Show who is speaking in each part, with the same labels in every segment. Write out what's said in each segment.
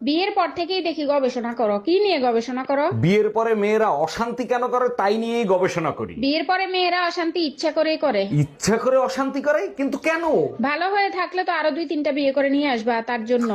Speaker 1: বিয়ের পর থেকেই দেখি গবেষণা করো। কি নিয়ে গবেষণা করো?
Speaker 2: বিয়ের পরে মেয়েরা অশান্তি কেন করে তাই নিয়েই গবেষণা করি।
Speaker 1: বিয়ের পরে মেয়েরা অশান্তি ইচ্ছা করেই করে।
Speaker 2: ইচ্ছা করে অশান্তি করে? কিন্তু কেন?
Speaker 1: ভালো হয়ে থাকলে তো আরও দুই তিনটা বিয়ে করে নিয়ে আসবা তার জন্য।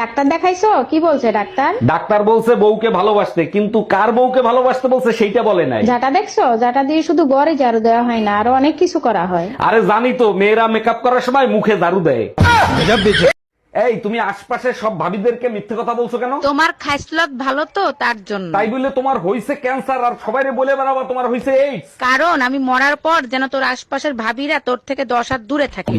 Speaker 1: ডাক্তার দেখাইছো? কি বলছে ডাক্তার?
Speaker 2: ডাক্তার বলছে বউকে ভালোবাসতে কিন্তু কার বউকে ভালোবাসতে বলছে সেইটা বলে নাই।
Speaker 1: যাটা দেখছ? যাটা দিয়ে শুধু গড়ে ঝাড়ু দেওয়া হয় না আরও অনেক কিছু করা হয়।
Speaker 2: আরে জানি তো মেয়েরা মেকআপ করার সময় মুখে ঝাড়ু দেয়। এই তুমি আশপাশের সব ভাবিদেরকে মিথ্যে কথা বলছো কেন?
Speaker 3: তোমার খাইসলত ভালো তো তার জন্য।
Speaker 2: তাই বলে তোমার হইছে ক্যান্সার আর সবাইরে বলে বেড়াবা তোমার হইছে এইডস
Speaker 3: কারণ আমি মরার পর যেন তোর আশপাশের ভাবিরা তোর থেকে দশ হাত দূরে থাকে।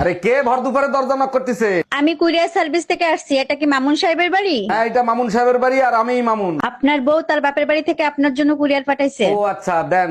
Speaker 2: আরে কে ভর দুপুরে দরজা knock করতেছে?
Speaker 4: আমি কুরিয়ার সার্ভিস থেকে আসছি এটা কি মামুন সাহেবের বাড়ি?
Speaker 2: হ্যাঁ এটা মামুন সাহেবের বাড়ি আর আমিই মামুন।
Speaker 4: আপনার বউ তার বাপের বাড়ি থেকে আপনার জন্য কুরিয়ার পাঠাইছে।
Speaker 2: ও আচ্ছা দেন।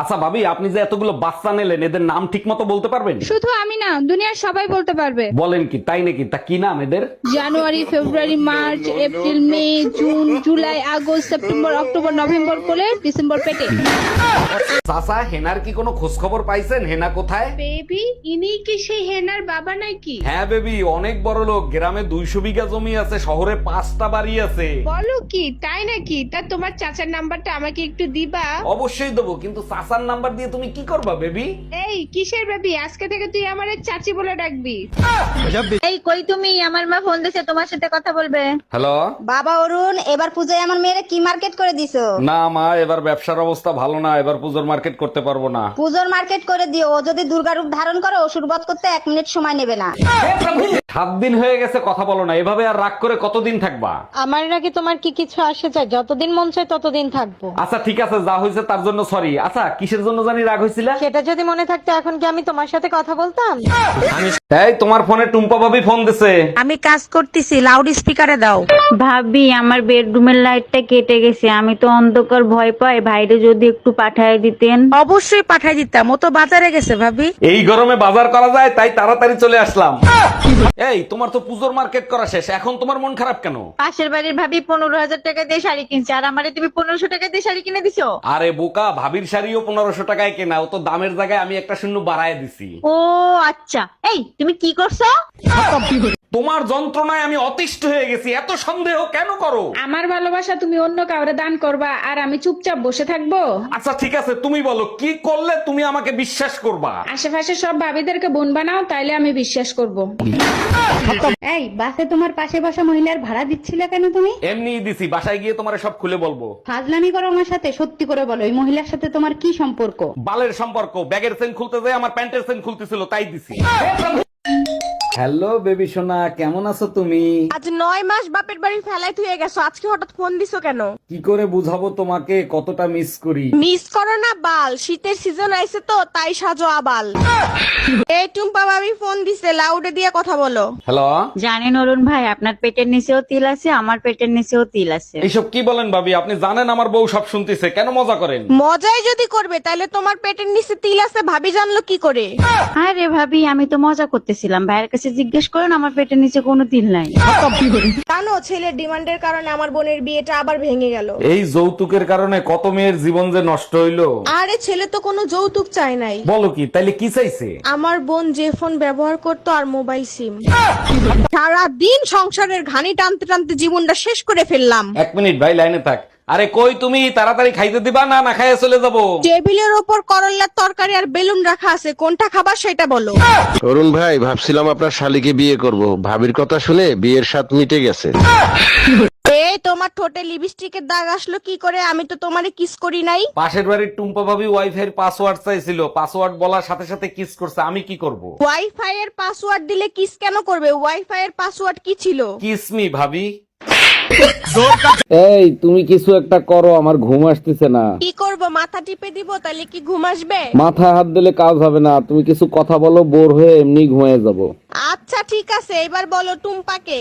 Speaker 2: আচ্ছা ভাবি আপনি যে এতগুলো বাচ্চা নিলেন এদের নাম ঠিক মতো বলতে পারবেন?
Speaker 1: শুধু আমি না দুনিয়ার সবাই বলতে পারবে।
Speaker 2: বলেন কি তাই নাকি? তা কি নাম এদের?
Speaker 1: January February March April May June July August September October November করে ডিসেম্বর পেটে।
Speaker 2: চাচা হেনার কি কোনো খোঁজ খবর পাইছেন? হেনা কোথায়?
Speaker 1: বেবি ইনি কি সেই হেনার বাবা নাকি?
Speaker 2: হ্যাঁ বেবি অনেক বড় লোক। গ্রামে দুইশো বিঘা জমি আছে শহরে পাঁচটা বাড়ি আছে।
Speaker 1: বলো কি তাই নাকি? তা তোমার চাচার নাম্বারটা আমাকে একটু দিবা।
Speaker 2: অবশ্যই দেবো কিন্তু চাচার নাম্বার দিয়ে তুমি কি করবা বেবি?
Speaker 1: এই কিসের বেবি? আজকে থেকে তুই আমার চাচি বলে ডাকবি।
Speaker 4: এই কই তুমি? আমার মা ফোন দিছে তোমার সাথে কথা বলবে।
Speaker 2: হ্যালো?
Speaker 4: বাবা অরুণ এবার পূজায় আমার মেয়েরা কি মার্কেট করে দিছো?
Speaker 2: না মা এবার ব্যবসার অবস্থা ভালো না এবার পুজোর মার্কেট করতে পারব না।
Speaker 4: পুজোর মার্কেট করে দিও ও যদি দুর্গা রূপ ধারণ করে অসুর বধ করতে এক মিনিট সময় নেবে না।
Speaker 2: সাত দিন হয়ে গেছে কথা বলো না এভাবে আর রাগ করে কতদিন থাকবা?
Speaker 3: আমার নাকি তোমার কি কিছু আসে যায়? যতদিন মন চায় ততদিন থাকব।
Speaker 2: আচ্ছা ঠিক আছে যা হয়েছে তার জন্য সরি আচ্ছা কিসের জন্য জানি রাগ হয়েছিল
Speaker 3: সেটা যদি মনে থাকতো এখন কি আমি তোমার সাথে কথা বলতাম?
Speaker 2: এই তোমার ফোনে টুম্পা ভাবি ফোন দিছে।
Speaker 3: আমি কাজ করতেছি লাউড স্পিকারে দাও।
Speaker 5: ভাবি আমার বেডরুমের লাইটটা কেটে গেছে। আমি তো অন্ধকার ভয় পাই। ভাইরে যদি একটু পাঠায় দিতেন।
Speaker 3: অবশ্যই পাঠাই দিতাম ও তো বাজারে গেছে ভাবি।
Speaker 2: এই গরমে বাজার করা যায় তাই তাড়াতাড়ি চলে আসলাম। এই তোমার তো পুজোর মার্কেট করা শেষ। এখন তোমার মন খারাপ কেন?
Speaker 5: পাশের বাড়ির ভাবি পনেরো হাজার টাকা দিয়ে শাড়ি কিনছে। আর আমারে তুমি পনেরোশো টাকা দিয়ে শাড়ি কিনে দিছো?
Speaker 2: আরে বোকা ভাবির শাড়িও পনেরোশো টাকায় কেনা ও তো দামের জায়গায় আমি একটা শূন্য বাড়ায় দিছি।
Speaker 5: ও আচ্ছা। এই, তুমি কি করছ?
Speaker 2: তোমার যন্ত্রণায় আমি অতিষ্ঠ হয়ে গেছি এত সন্দেহ কেন করো?
Speaker 1: আমার ভালোবাসা তুমি অন্য কাউরে দান করবা আর আমি চুপচাপ বসে থাকব?
Speaker 2: আচ্ছা ঠিক আছে তুমি বলো কি করলে তুমি আমাকে বিশ্বাস করবা?
Speaker 1: আশেপাশে সব ভাবিদেরকে বোন বানাও তাইলে আমি বিশ্বাস করব।
Speaker 4: এই বাসে তোমার পাশে বসা মহিলার ভাড়া দিচ্ছিলে কেন তুমি?
Speaker 2: এমনি দিছি বাসায় গিয়ে তোমার সব খুলে বলব।
Speaker 4: ফাজলামি করো আমার সাথে সত্যি করে বলো এই মহিলার সাথে তোমার কি সম্পর্ক?
Speaker 2: বালের সম্পর্ক ব্যাগের চেন খুলতে যায় আমার প্যান্টের চেন খুলতেছিল তাই দিছি। হ্যালো বেবি সোনা কেমন আছো তুমি?
Speaker 3: আজ নয় মাস বাপের বাড়ি ফেলাই তুই গেছো আজকে হঠাৎ ফোন দিছো কেন?
Speaker 2: কি করে বুঝাবো তোমাকে? কতটা মিস করি।
Speaker 3: মিস করো না বাল। শীতের সিজন আইছে তো তাই সাজো আবাল। এই টুম্পা ভাবি ফোন দিছে লাউডে দিয়ে কথা বলো।
Speaker 2: হ্যালো
Speaker 5: জানেন অরুণ ভাই আপনার পেটের নিচেও তিল আছে আমার পেটের নিচেও তিল আছে।
Speaker 2: এইসব কি বলেন ভাবি? আপনি জানেন আমার বউ সব শুনতেছে কেন মজা করেন?
Speaker 3: মজাই যদি করবে তাহলে তোমার পেটের নিচে তিল আছে ভাবি জানলো কি করে?
Speaker 5: আরে ভাবি আমি তো মজা করতেছিলাম ভাইয়ের কাছে জিজ্ঞেস করেন আমার পেটের নিচে কোনো তিল নাই।
Speaker 3: জানো ছেলের ডিমান্ডের কারণে আমার বোনের বিয়েটা আবার ভেঙে গেল।
Speaker 2: এই যৌতুকের কারণে কত মেয়ের জীবন যে নষ্ট হইল?
Speaker 3: আরে ছেলে তো কোনো যৌতুক চায় নাই।
Speaker 2: বলো কি তাইলে কি চাইছে?
Speaker 3: আমার বোন যে ফোন ব্যবহার করতো আর মোবাইল সিম। সারা দিন সংসারের ঘানি টানতে টানতে জীবনটা শেষ করে ফেললাম।
Speaker 2: এক মিনিট ভাই লাইনে থাক। আরে কই তুমি? তাড়াতাড়ি খাইতে দিবা না না খাইয়ে চলে যাব।
Speaker 3: টেবিলের ওপর করল্লার তরকারি আর বেলুন রাখা আছে কোনটা খাবার সেটা বলো।
Speaker 6: অরুণ ভাই ভাবছিলাম আপনার শালিকে বিয়ে করব। ভাবির কথা শুনে বিয়ের স্বাদ মিটে গেছে।
Speaker 3: এই তোমার ঠোঁটে লিপস্টিকের দাগ আসলো কি করে? আমি তো তোমারে কিস করি নাই।
Speaker 2: পাশের বাড়ির টুম্পা ভাবি ওয়াইফাই এর পাসওয়ার্ড চাইছিল। পাসওয়ার্ড বলার সাথে সাথে কিস করছে আমি কি করব?
Speaker 3: ওয়াইফাই এর পাসওয়ার্ড দিলে কিস কেন করবে? ওয়াইফাই এর পাসওয়ার্ড কি ছিল?
Speaker 2: কিস মি ভাবি। এই তুমি কিছু একটা করো আমার ঘুম আসতেছে না।
Speaker 3: কি করব মাথা টিপে দিব তাহলে কি ঘুম আসবে?
Speaker 2: মাথা হাত দিলে কাজ হবে না তুমি কিছু কথা বলো বোর হয়ে এমনি ঘুমিয়ে যাব।
Speaker 3: আচ্ছা ঠিক আছে এবার বলো টুম্পাকে।